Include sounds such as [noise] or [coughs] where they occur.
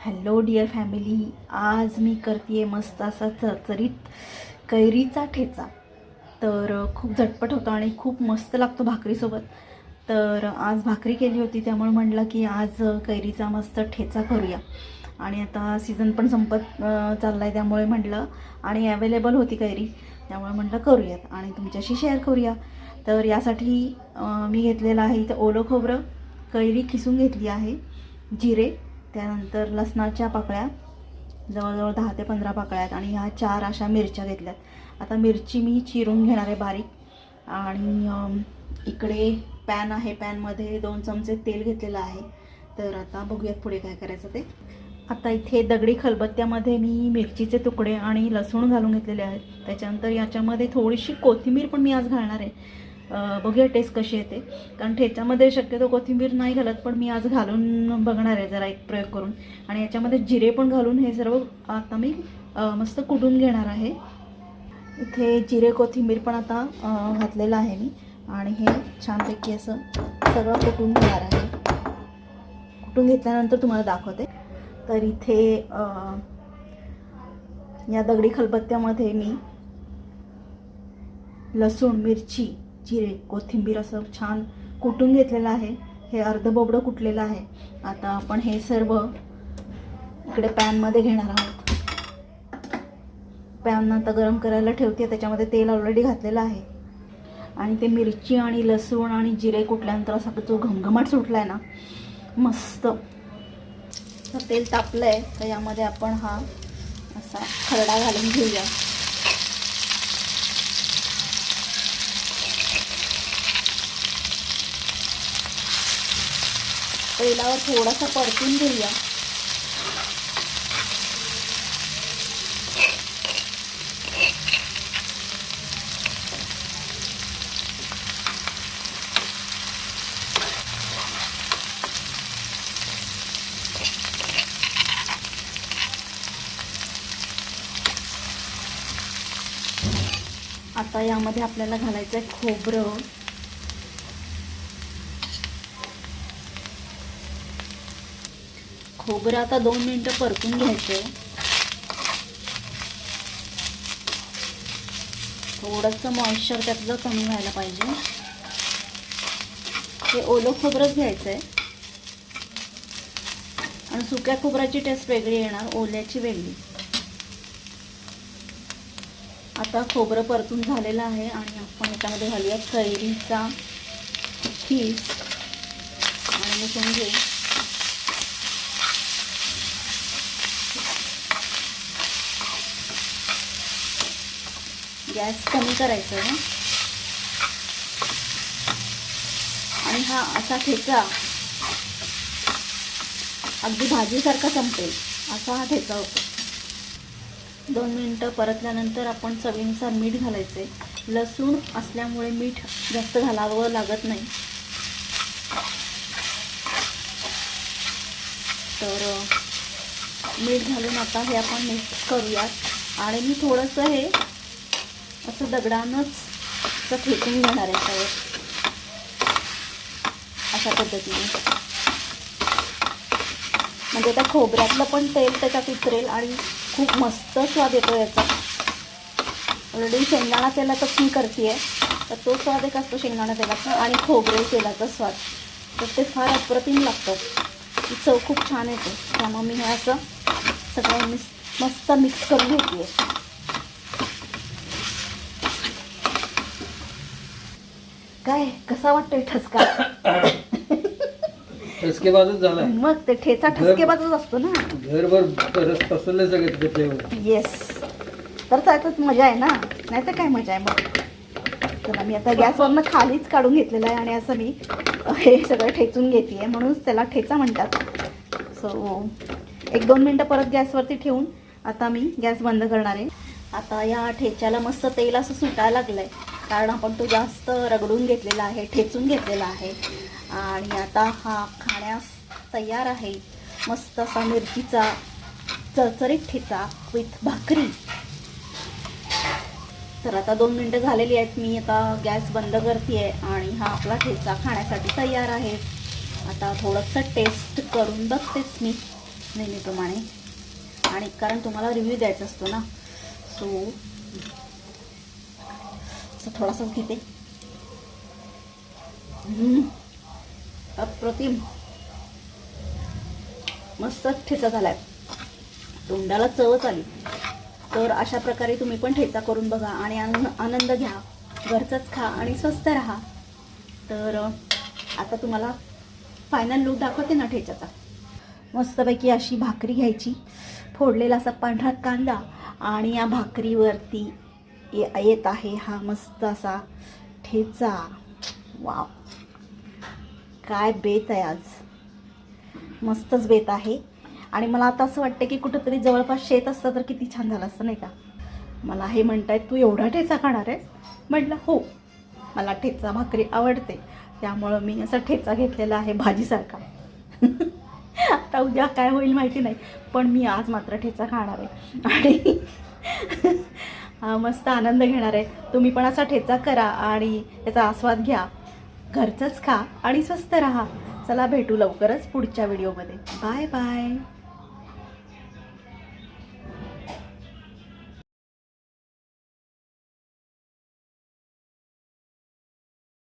Hello dear family. आज मी करते मस्त असा चरचरीत कैरीचा ठेचा. तर खूप झटपट होतो आणि खूप मस्त लागतो भाकरीसोबत. तर आज भाकरी केली होती त्यामुळे म्हटलं की आज कैरीचा मस्त ठेचा करूया. आणि आता सीझन पण संपत चालला आहे त्यामुळे म्हटलं आणि अवेलेबल होती कैरी त्यामुळे म्हटलं करूयात आणि तुमच्याशी शेअर करूया. तर यासाठी मी घेतलेलं आहे इथं ओलं खोबरं कैरी खिसून घेतली आहे जिरे त्यानंतर लसणाच्या पाकळ्या जवळजवळ दहा ते पंधरा पाकळ्या आहेत. आणि ह्या चार अशा मिरच्या घेतल्यात. आता मिरची मी चिरून घेणार आहे बारीक. आणि इकडे पॅन आहे. पॅनमध्ये दोन चमचे तेल घेतलेलं आहे. तर आता बघूयात पुढे काय करायचं ते. आता इथे दगडी खलबत्त्यामध्ये मी मिरचीचे तुकडे आणि लसूण घालून घेतलेले आहेत. त्याच्यानंतर याच्यामध्ये थोडीशी कोथिंबीर पण मी आज घालणार आहे. बघूया टेस्ट कशी येते. कारण ठेच्यामध्ये शक्यतो कोथिंबीर नाही घालत पण मी आज घालून बघणार आहे जरा एक प्रयोग करून. आणि याच्यामध्ये जिरे पण घालून हे सर्व आता मी मस्त कुटून घेणार आहे. इथे जिरे कोथिंबीर पण आता घातलेलं आहे मी. आणि हे छानपैकी असं सगळं कुटून घेणार आहे. कुटून घेतल्यानंतर तुम्हाला दाखवते. तर इथे या दगडी खलबत्त्यामध्ये मी लसूण मिरची जिरे कोथिंबीर असं छान कुटून घेतलेलं आहे. हे अर्ध बोबडं कुटलेलं आहे. आता आपण हे सर्व इकडे पॅनमध्ये घेणार आहोत. पॅन आता गरम करायला ठेवते त्याच्यामध्ये तेल ऑलरेडी घातलेलं आहे. आणि ते मिरची आणि लसूण आणि जिरे कुटल्यानंतर असा जो घमघमाट सुटला आहे ना मस्त. तर तेल तापलं आहे तर यामध्ये आपण हा असा खरडा घालून घेऊया. तेलावर थोडासा परतून घेऊया. आता यामध्ये आपल्याला घालायचं आहे खोबरं. हो, खोबरं आता दोन मिनटं परतून घ्यायचं. थोडंसं मॉइश्चर त्यातलं कमी व्हायला पाहिजे. हे ओलं खोबरंच घ्यायचं आहे आणि सुक्या खोबऱ्याची टेस्ट वेगळी येणार ओल्याची वेगळी. आता खोबरं परतून झालेलं आहे आणि आपण याच्यामध्ये घालूया कैरीचा खीस. आणि मिसळून घेऊ गॅस कमी करायचा आहे. आणि हा असा ठेचा अगदी भाजीसारखा संपेल. असा हा ठेचा होतो. दोन मिनटं परतल्यानंतर आपण चवीनुसार मीठ घालायचे लसूण असल्यामुळे मीठ जास्त घालावं लागत नाही. तर मीठ घालून आता हे आपण मिक्स करूयात. आणि मी थोडंसं हे असं दगडानंच असं फेकून घेणार आहे त्यावर अशा पद्धतीने. म्हणजे त्या खोबऱ्यातलं पण तेल त्याच्यात उतरेल आणि खूप मस्त स्वाद येतो याचा. ऑलरेडी शेंगदाणा तेलाचाच मी करते तर तो स्वाद एक असतो शेंगदाणा तेलाचा आणि खोबरे तेलाचा स्वाद. तर ते फार अप्रतिम लागतं. ती चव खूप छान येते. त्यामुळे मी हे असं सगळं मिस मस्त मिक्स करून घेते काय कसा वाटतोय ठसका? [coughs] ठसकेबाजच झालाय. मग ते ठेचा ठसकेबाजूच असतो ना. घरभर परस पसरले सगळे तिथे फ्लेवर येस तर त्यातच मजा आहे ना. नाही तर काय मजा आहे मग? चला मी आता गॅसवरनं खालीच काढून घेतलेलं आहे आणि असं मी हे सगळं ठेचून घेते आहे म्हणूनच त्याला ठेचा म्हणतात. सो एक दोन मिनटं परत गॅसवरती ठेवून आता मी गॅस बंद करणार आहे. आता या ठेच्याला मस्त तेल असं सुटायला लागलं आहे कारण आपण तो जास्त रगडून घेतलेला आहे ठेचून घेतलेला आहे. आणि आता हा खाण्यास तयार आहे. मस्त असा मिरचीचा चरचरीत ठेचा विथ भाकरी. तर आता दोन मिनटं झालेली आहेत. मी आता गॅस बंद करते आहे आणि हा आपला ठेचा खाण्यासाठी तयार आहे. आता थोडंसं टेस्ट करून बघतेच मी नेहमीप्रमाणे. आणि कारण तुम्हाला रिव्ह्यू द्यायचा असतो ना. सो असं थोडासाच घेते. हम्म. अप्रतिम. मस्त ठेचा झालाय. तोंडाला चवच आली तर अशा प्रकारे तुम्ही पण ठेचा करून बघा आणि आनंद घ्या. घरचाच खा आणि स्वस्त राहा. तर आता तुम्हाला फायनल लूक दाखवते ना ठेच्याचा. मस्तपैकी अशी भाकरी घ्यायची. फोडलेला असा पांढरा कांदा आणि या भाकरीवरती ये- येत आहे हा मस्त असा ठेचा. वाव. काय बेत आहे आज. मस्तच बेत आहे. आणि मला आता असं वाटतं की कुठंतरी जवळपास शेत असतं तर किती छान झालं असतं नाही का? मला हे म्हणतायत तू एवढा ठेचा खाणार आहे म्हटलं हो. मला ठेचा भाकरी आवडते. त्यामुळं मी असा ठेचा घेतलेला आहे भाजीसारखा. [laughs] आता उद्या काय होईल माहिती नाही पण मी आज मात्र ठेचा खाणार आहे. आणि मस्त आनंद घेणार आहे. तुम्ही पण असा ठेचा करा आणि त्याचा आस्वाद घ्या. घरचंच खा आणि स्वस्त राहा. चला भेटू लवकरच पुढच्या व्हिडिओमध्ये. Bye bye.